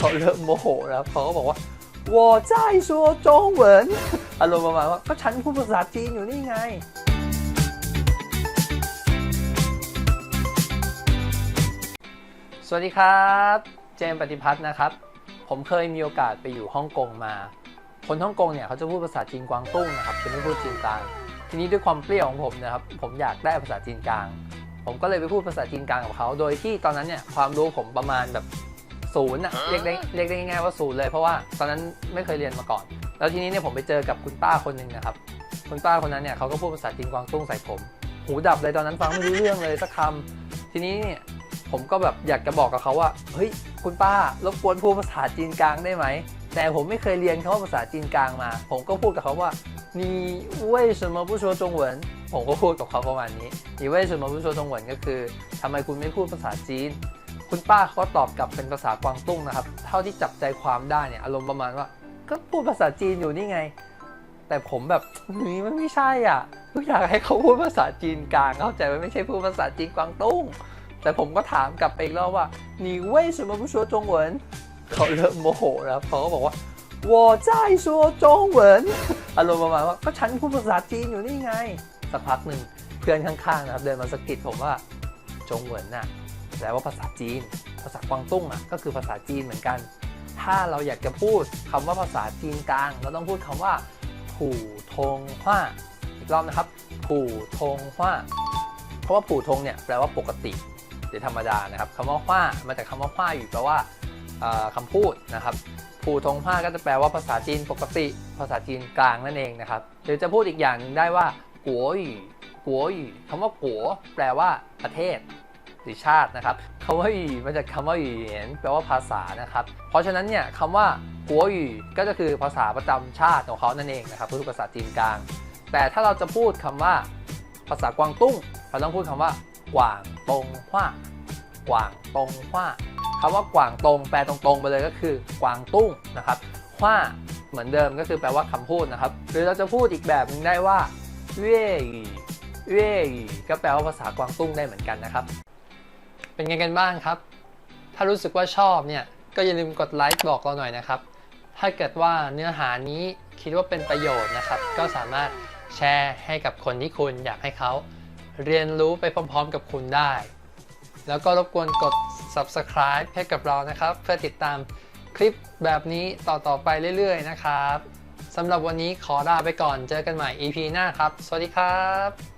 เขาเริ่มโมโหแล้วเขาก็บอกว่า我在说中文อารมณ์ประมาณว่าก็ฉันพูดภาษาจีนอยู่นี่ไง สวัสดีครับ เจมส์ปฏิพัฒน์นะครับ ผมเคยมีโอกาสไปอยู่ฮ่องกงมา คนฮ่องกงเนี่ยเขาจะพูดภาษาจีนกวางตุ้งนะครับจะไม่พูดจีนกลาง ทีนี้ด้วยความเปรี้ยวของผมนะครับ ผมอยากได้ภาษาจีนกลาง ผมก็เลยไปพูดภาษาจีนกลางกับเขา โดยที่ตอนนั้นเนี่ยความรู้ผมประมาณแบบ ศูนย์อะเรียกได้เรียกได้ง่ายๆว่าศูนย์เลย เพราะว่าตอนนั้นไม่เคยเรียนมาก่อน แล้วทีนี้เนี่ยผมไปเจอกับคุณป้าคนหนึ่งนะครับ คุณป้าคนนั้นเนี่ยเขาก็พูดภาษาจีนกวางตุ้งใส่ผม หูดับเลยตอนนั้นฟังไม่รู้เรื่องเลยสักคำทีนี้เนี่ยผมก็แบบอยากจะบอกกับเขาว่า เฮ้ยคุณป้ารบกวนพูดภาษาจีนกลางได้ไหม แต่ผมไม่เคยเรียนคำว่าภาษาจีนกลางมา ผมก็พูดกับเขาว่า你为什么不说中文ผมก็พูดกับเขาประมาณนี้你为什么不说中文ก็คือทำไมคุณไม่พูดภาษาจีน คุณป้าเขาก็ตอบกลับเป็นภาษากวางตุ้งนะครับ เท่าที่จับใจความได้เนี่ยอารมณ์ประมาณว่า ก็พูดภาษาจีนอยู่นี่ไง แต่ผมแบบนี่มันไม่ใช่อ่ะก็อยากให้เขาพูดภาษาจีนกลางเข้าใจไหมไม่ใช่พูดภาษาจีนกวางตุ้ง แต่ผมก็ถามกลับไปอีกรอบว่า你为什么不说中文เขาเริ่มโมโหแล้วเขาก็บอกว่า我在说中文อารมณ์ประมาณว่าก็ฉันพูดภาษาจีนอยู่นี่ไง สักพักหนึ่งเพื่อนข้างๆนะครับเดินมาสะกิดผมว่าจงเหวินน่ะ แปลว่าภาษาจีน ภาษากวางตุ้งอะก็คือภาษาจีนเหมือนกัน ถ้าเราอยากจะพูดคำว่าภาษาจีนกลาง เราต้องพูดคำว่าผู่ทงฮว่าอีกรอบนะครับผู่ทงฮว่าเพราะว่าผู่ทงเนี่ยแปลว่าปกติหรือธรรมดานะครับคำว่าฮว่ามาจากคำว่าฮว่าอยู่แปลว่าเอ่อคำพูดนะครับผู่ทงฮว่าก็จะแปลว่าภาษาจีนปกติ ภาษาจีนกลางนั่นเองนะครับหรือจะพูดอีกอย่างหนึ่งได้ว่ากัวหยู่กัวหยู่คำว่ากัวแปลว่าประเทศ หรือชาตินะครับคำว่าหยู่มาจากคำว่าหยู่เหียนแปลว่าภาษานะครับ เพราะฉะนั้นเนี่ยคำว่ากัวหยู่ก็จะคือภาษาประจำชาติของเขานั่นเองนะครับคือภาษาจีนกลาง แต่ถ้าเราจะพูดคำว่าภาษากวางตุ้งเราต้องพูดคำว่ากวางตงฮว่ากวางตงฮว่าคำว่ากวางตงแปลตรงๆไปเลยก็คือกวางตุ้งนะครับฮว่าเหมือนเดิมก็คือแปลว่าคำพูดนะครับ หรือเราจะพูดอีกแบบหนึงได้ว่าเว่ยเว่ยก็แปลว่าภาษากวางตุ้งได้เหมือนกันนะครับ เป็นไงกันบ้างครับ ถ้ารู้สึกว่าชอบเนี่ยก็อย่าลืมกดไลค์บอกเราหน่อยนะครับ ถ้าเกิดว่าเนื้อหานี้คิดว่าเป็นประโยชน์นะครับ ก็สามารถแชร์ให้กับคนที่คุณอยากให้เขาเรียนรู้ไปพร้อมๆ กับคุณได้ แล้วก็รบกวนกด subscribe ให้กับเรานะครับ เพื่อติดตามคลิปแบบนี้ต่อๆไปเรื่อยๆนะครับสำหรับวันนี้ขอลาไปก่อนเจอกันใหม่ EP หน้าครับ สวัสดีครับ